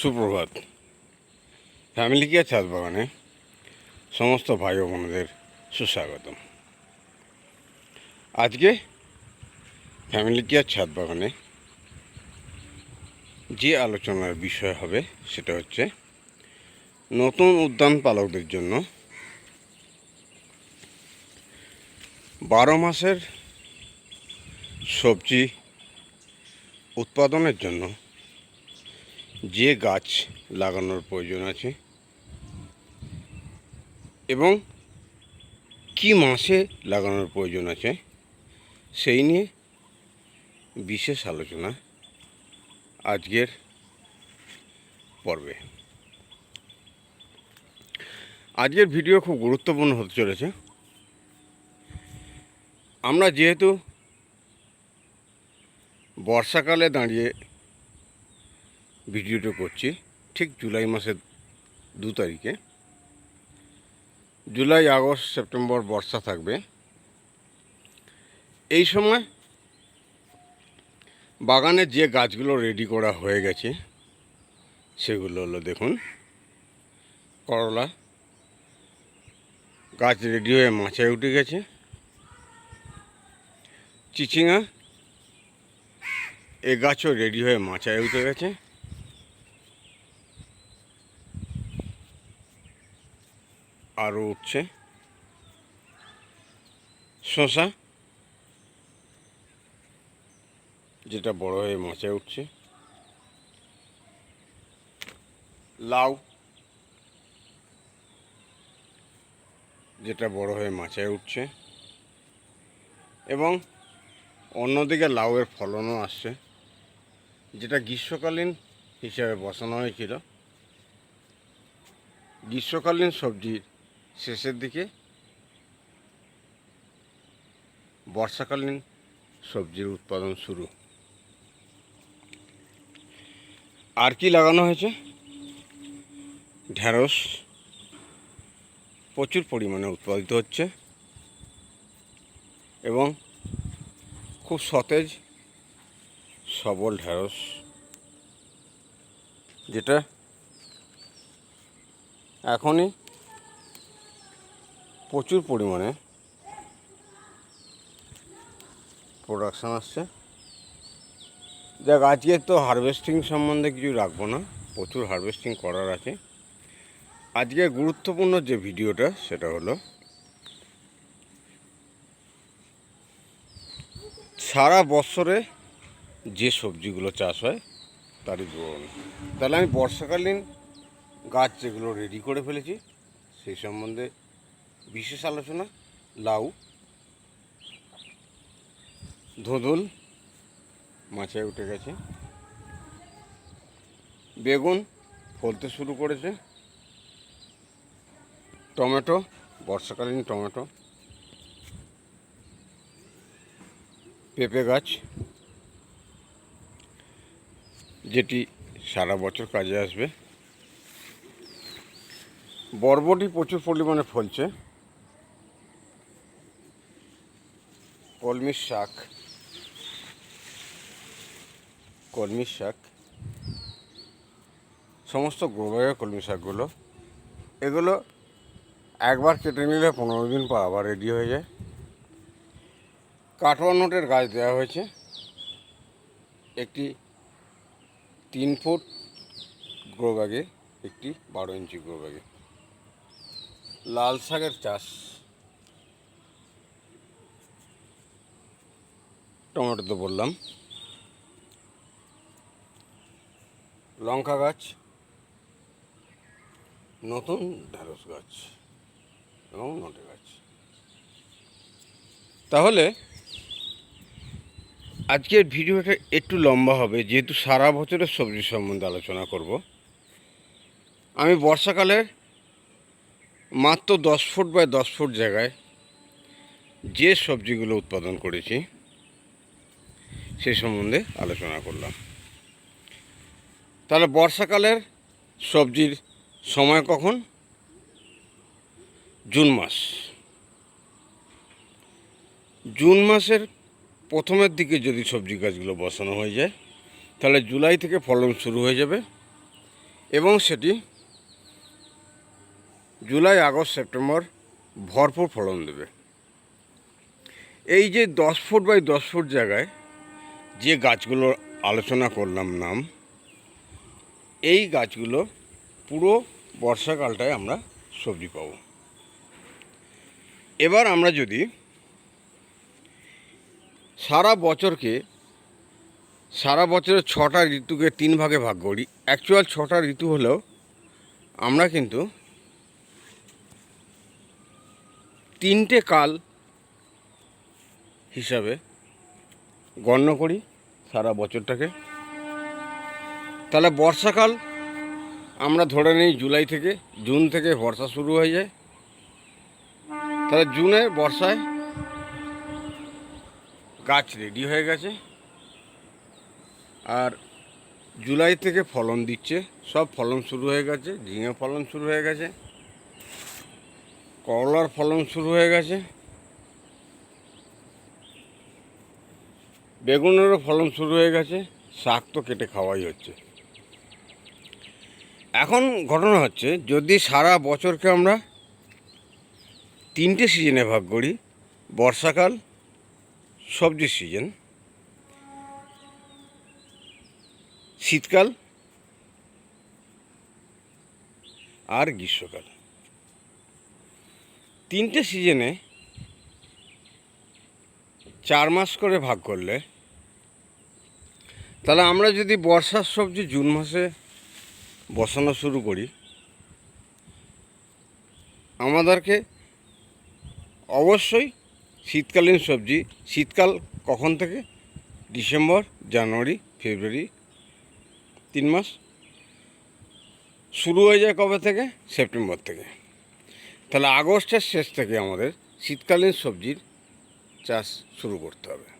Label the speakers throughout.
Speaker 1: সুপ্রভাত। Family care ছাদ বাগানে? সমস্ত ভাই বোনদের সুস্বাগতম। আজকে ফ্যামিলি কেয়ার ছাদ বাগানে যে আলোচনার বিষয় হবে সেটা হচ্ছে নতুন উদ্যান পালকদের জন্য বারো মাসের সবজি উৎপাদনের জন্য যে গাছ লাগানোর প্রয়োজন আছে এবং কি মাসে লাগানোর প্রয়োজন আছে সেই নিয়ে বিশেষ আলোচনা আজকের পর্বে। আজকের ভিডিও খুব গুরুত্বপূর্ণ হতে চলেছে। আমরা যেহেতু বর্ষাকালে দাঁড়িয়ে ভিডিওটা করছি, ঠিক জুলাই মাসের দু তারিখে। জুলাই, আগস্ট, সেপ্টেম্বর বর্ষা থাকবে। এই সময় বাগানে যে গাছগুলো রেডি করা হয়ে গেছে, সেগুলো হলো দেখুন, করলা। গাছ রেডি হয়ে মাচায় উঠে গেছে। চিচিঙা এ গাছও রেডি হয়ে মাচায় উঠে গেছে। আরও উঠছে। শশা, যেটা বড় হয়ে মাচায় উঠছে। লাউ, যেটা বড় হয়ে মাচায় উঠছে। এবং অন্যদিকে লাউয়ের ফলনও আসছে, যেটা গ্রীষ্মকালীন হিসাবে বসানো হয়েছিল। গ্রীষ্মকালীন সবজির শেষের দিকে বর্ষাকালীন সবজির উৎপাদন শুরু। আর কি লাগানো হয়েছে? ঢ্যাঁড়স প্রচুর পরিমাণে উৎপাদিত হচ্ছে এবং খুব সতেজ, সবল ঢ্যাঁড়স যেটা এখনই প্রচুর পরিমাণে প্রোডাকশান আসছে। যাক আজকে তো হারভেস্টিং সম্বন্ধে কিছু রাখব না, প্রচুর হারভেস্টিং করার আছে। আজকে গুরুত্বপূর্ণ যে ভিডিওটা, সেটা হলো সারা বছরে যে সবজিগুলো চাষ হয়, তারই বিবরণ তাহলে আমি বর্ষাকালীন গাছ যেগুলো রেডি করে ফেলেছি, সেই সম্বন্ধে বিশেষ আলোচনা, লাউ, ধুঁধুল মাচায় উঠে গেছে। বেগুন ফলতে শুরু করেছে। টমেটো, বর্ষাকালীন টমেটো। পেঁপে গাছ, যেটি সারা বছর কাজে আসবে। বরবটি প্রচুর পরিমাণে ফলছে। কলমির শাক। কলমির শাক। সমস্ত গ্রোবারের কলমি শাকগুলো। এগুলো একবার কেটে নিলে পনেরো দিন পর আবার রেডি হয়ে যায়। কাটোয়া নোটের গাছ দেওয়া হয়েছে। একটি তিন ফুট গ্রো ব্যাগে, একটি বারো ইঞ্চি গ্রো ব্যাগে। লাল শাকের চাষ। টমেটো তো বললাম। লঙ্কা গাছ, নতুন ঢেঁড়স গাছ এবং নটে গাছ। তাহলে আজকের ভিডিওটা একটু লম্বা হবে, যেহেতু সারা বছরের সবজি সম্বন্ধে আলোচনা করব। আমি বর্ষাকালে মাত্র দশ ফুট বাই দশ ফুট জায়গায় যে সবজিগুলো উৎপাদন করেছি সেই সম্বন্ধে আলোচনা করলাম। তাহলে বর্ষাকালের সবজির সময় কখন? জুন মাস। জুন মাসের প্রথমের দিকে যদি সবজি গাছগুলো বসানো হয়ে যায়, তাহলে জুলাই থেকে ফলন শুরু হয়ে যাবে এবং সেটি জুলাই, আগস্ট, সেপ্টেম্বর ভরপুর ফলন দেবে। এই যে দশ ফুট বাই দশ ফুট জায়গায় যে গাছগুলোর আলোচনা করলাম নাম, এই গাছগুলো পুরো বর্ষাকালটায় আমরা সবজি পাবো। এবার আমরা যদি সারা বছরকে, সারা বছরের ছটা ঋতুকে তিন ভাগে ভাগ করি অ্যাকচুয়াল ছটা ঋতু হলেও আমরা কিন্তু তিনটে কাল হিসাবে গণ্য করি সারা বছরটাকে। তাহলে বর্ষাকাল আমরা ধরে নিই জুলাই থেকে, জুন থেকে বর্ষা শুরু হয়ে যায়। তাহলে জুনে বর্ষায় গাছ রেডি হয়ে গেছে। আর জুলাই থেকে ফলন দিচ্ছে, সব ফলন শুরু হয়ে গেছে, ঝিঙে ফলন শুরু হয়ে গেছে, করলার ফলন শুরু হয়ে গেছে। বেগুনেরও ফলন শুরু হয়ে গেছে, শাক তো কেটে খাওয়াই হচ্ছে। এখন ঘটনা হচ্ছে, যদি সারা বছরকে আমরা তিনটে সিজনে ভাগ করি, বর্ষাকাল সবজির সিজন, শীতকাল আর গ্রীষ্মকাল। তিনটে সিজনে চার মাস করে ভাগ করলে তাহলে আমরা যদি বর্ষার সবজি জুন মাসে বসানো শুরু করি, আমাদেরকে অবশ্যই শীতকালীন সবজি, শীতকাল কখন থেকে? ডিসেম্বর, জানুয়ারি, ফেব্রুয়ারি তিন মাস। শুরু হয়ে যায় কবে থেকে? সেপ্টেম্বর থেকে। তাহলে আগস্টের শেষ থেকে আমাদের শীতকালীন সবজির চাষ শুরু করতে হবে।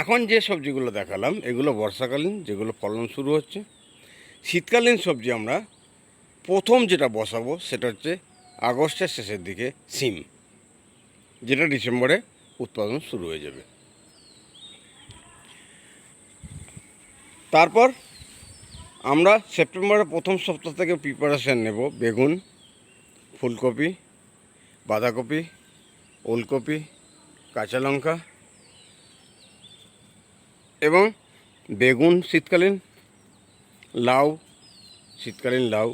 Speaker 1: এখন যে সবজিগুলো দেখালাম, এগুলো বর্ষাকালীন, যেগুলো ফলন শুরু হচ্ছে। শীতকালীন সবজি আমরা প্রথম যেটা বসাবো, সেটা হচ্ছে আগস্টের শেষের দিকে সিম, যেটা ডিসেম্বরে উৎপাদন শুরু হয়ে যাবে। তারপর আমরা সেপ্টেম্বরের প্রথম সপ্তাহ থেকে প্রিপারেশান নেব বেগুন, ফুলকপি, বাঁধাকপি, ওলকপি, কাঁচা লঙ্কা এবং বেগুন শীতকালীন, লাউ শীতকালীন লাউ,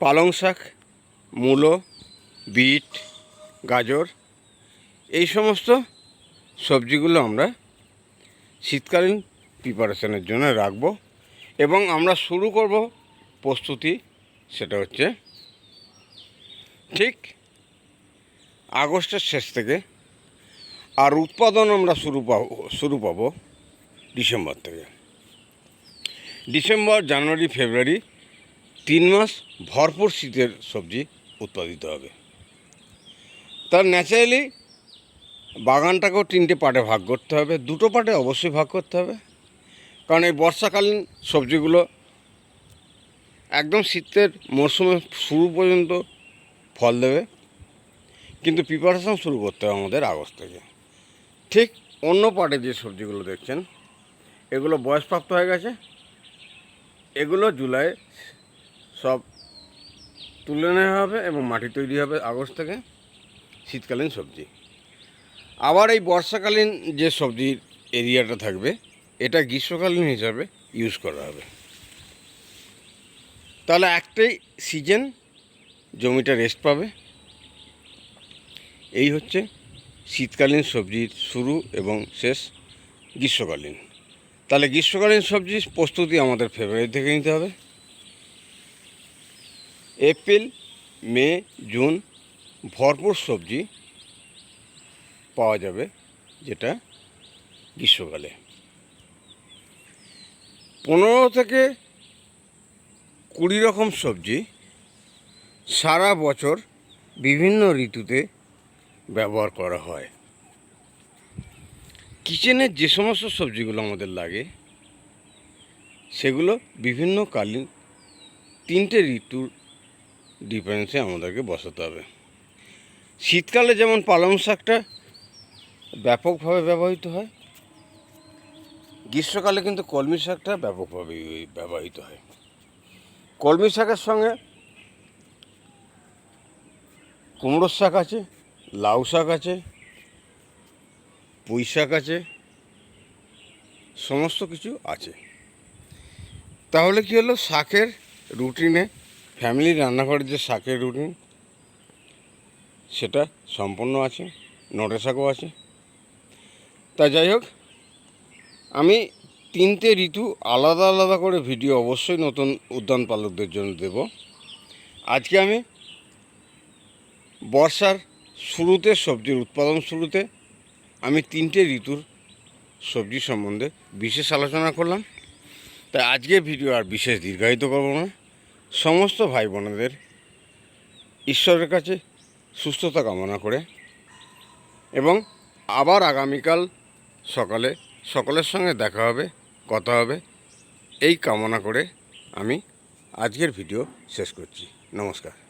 Speaker 1: পালং শাক, মূলো, বিট, গাজর, এই সমস্ত সবজিগুলো আমরা শীতকালীন প্রিপারেশনের জন্য রাখব এবং আমরা শুরু করব প্রস্তুতি, সেটা হচ্ছে ঠিক আগস্টের শেষ থেকে আর উৎপাদন আমরা শুরু পাবো শুরু পাবো ডিসেম্বর থেকে। ডিসেম্বর, জানুয়ারি, ফেব্রুয়ারি তিন মাস ভরপুর শীতের সবজি উৎপাদিত হবে। তার ন্যাচারালি বাগানটাকেও তিনটে পার্টে ভাগ করতে হবে। দুটো পার্টে অবশ্যই ভাগ করতে হবে। কারণ এই বর্ষাকালীন সবজিগুলো একদম শীতের মরশুমে শুরু পর্যন্ত ফল দেবে। কিন্তু প্রিপারেশন শুরু করতে হবে আমাদের আগস্ট থেকে। ঠিক অন্য পার্টে যে সবজিগুলো দেখছেন, এগুলো বয়সপ্রাপ্ত হয়ে গেছে। এগুলো জুলাই সব তুলে নেওয়া হবে এবং মাটি তৈরি হবে আগস্ট থেকে শীতকালীন সবজি। আবার এই বর্ষাকালীন যে সবজির এরিয়াটা থাকবে, এটা গ্রীষ্মকালীন হিসাবে ইউজ করা হবে। তাহলে একটাই সিজন জমিটা রেস্ট পাবে। এই হচ্ছে শীতকালীন সবজির শুরু এবং শেষ গ্রীষ্মকালীন। তাহলে গ্রীষ্মকালীন সবজির প্রস্তুতি আমাদের ফেব্রুয়ারি থেকে নিতে হবে। এপ্রিল মে জুন ভরপুর সবজি পাওয়া যাবে যেটা গ্রীষ্মকালে। পনেরো থেকে কুড়ি রকম সবজি সারা বছর বিভিন্ন ঋতুতে ব্যবহার করা হয়। কিচেনের যে সমস্ত সবজিগুলো আমাদের লাগে, সেগুলো বিভিন্ন কালীন তিনটে ঋতুর ডিফারেন্সে আমাদেরকে বসাতে হবে। শীতকালে যেমন পালং শাকটা ব্যাপকভাবে ব্যবহৃত হয়, গ্রীষ্মকালে কিন্তু কলমি শাকটা ব্যাপকভাবে ব্যবহৃত হয়। কলমি শাকের সঙ্গে কুমড়োর শাক আছে লাউ শাক আছে, পুঁই শাক আছে, সমস্ত কিছু আছে। তাহলে কি হলো? শাকের রুটিনে ফ্যামিলি রান্নাঘরের যে শাকের রুটিন সেটা সম্পূর্ণ আছে নটে শাকও আছে। তা যাই হোক, আমি তিনটে ঋতু আলাদা আলাদা করে ভিডিও অবশ্যই নতুন উদ্যান পালকদের জন্য দেব। আজকে আমি বর্ষার শুরুতে সবজির উৎপাদন শুরুতে আমি তিনটে ঋতুর সবজি সম্বন্ধে বিশেষ আলোচনা করলাম। তাই আজকে ভিডিও আর বিশেষ দীর্ঘায়িত করব না। সমস্ত ভাই বোনেদের ঈশ্বরের কাছে সুস্থতা কামনা করে এবং আবার আগামীকাল সকালে সকলের সঙ্গে দেখা হবে, কথা হবে, এই কামনা করে আমি আজকের ভিডিও শেষ করছি। নমস্কার।